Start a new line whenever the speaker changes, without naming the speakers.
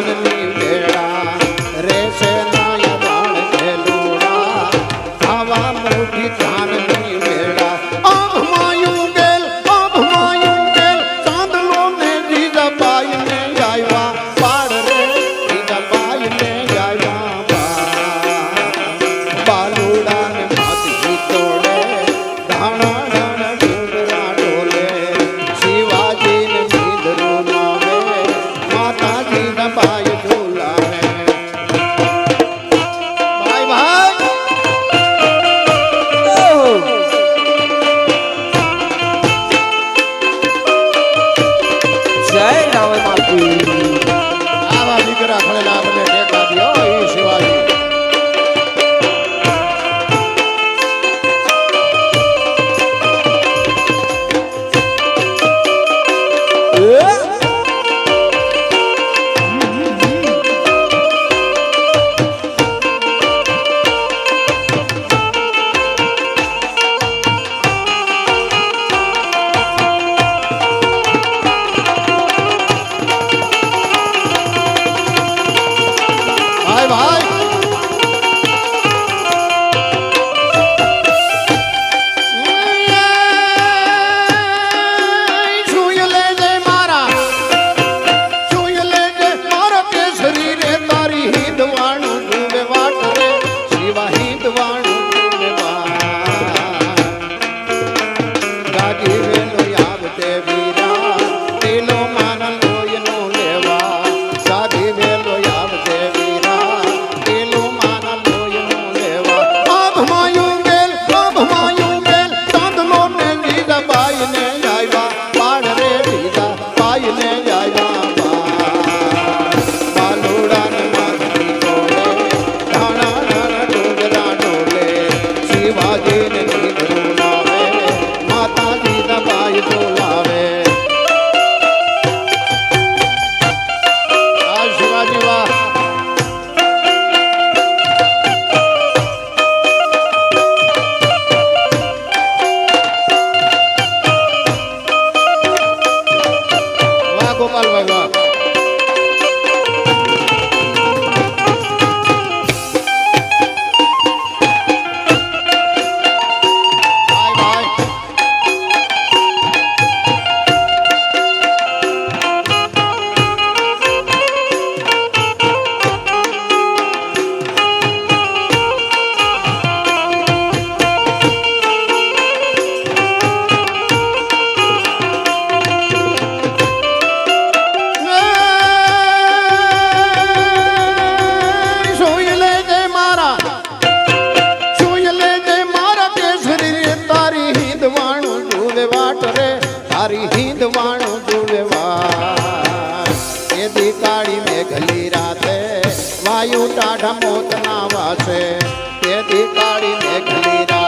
ભગવાનની મેળા રહેશે નાય દાણ ભેલુડા આવા મોટી ધાનની મેળા. અભમાયું ગેલ અભમાયું ગેલ સાંધલો ને દીદા પાઈ ને આવ્યા પાડ રે દીદા પાઈ ને આવ્યા બાલુ
જય રામ બાપુ.
આવા દીકરા ખડેલા જીવેલો આવતે બી বাবা તારી હિંદ વાણું જુલવા એદી કાળી મેઘલી રાતે વાયુ ટાઢા મોતના વાસે. એદી કાળી મેઘલી રાતે